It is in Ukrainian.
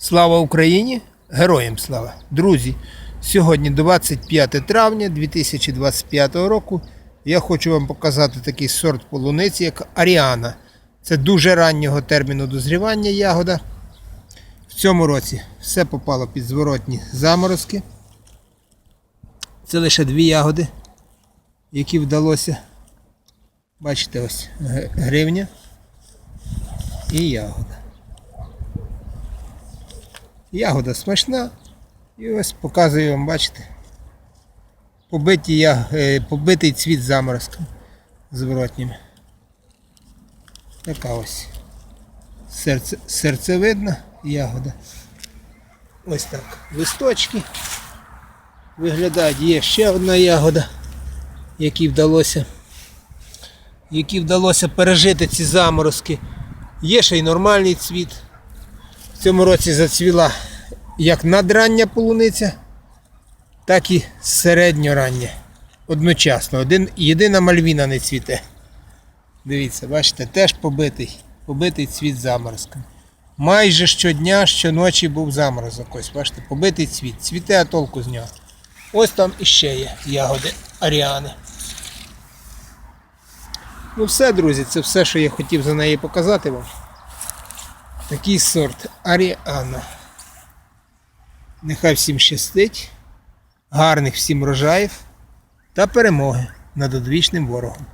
Слава Україні! Героям слава! Друзі! Сьогодні 25 травня 2025 року. Я хочу вам показати такий сорт полуниці, як Аріана. Це дуже раннього терміну дозрівання ягода. В цьому році все попало під зворотні заморозки. Це лише дві ягоди, які вдалося. Бачите, ось гривня і ягода. Ягода смачна. І ось показую вам, бачите, побиті я, е, побитий цвіт заморозком зворотніми. Така ось серце, серцевидна ягода. Ось так. Листочки виглядають. Є ще одна ягода, якій вдалося, якій вдалося пережити ці заморозки. Є ще й нормальний цвіт. В цьому році зацвіла як надрання полуниця, так і середньорання. Одночасно. Один, єдина мальвіна не цвіте. Дивіться, бачите, теж побитий, побитий цвіт заморозком. Майже щодня, щоночі був заморозок. Ось, бачите, побитий цвіт. Цвіте, а толку з нього. Ось там іще є ягоди Аріани. Ну все, друзі, це все, що я хотів за неї показати вам. Такий сорт Аріана. Нехай всім щастить, гарних всім врожаїв та перемоги над одвічним ворогом.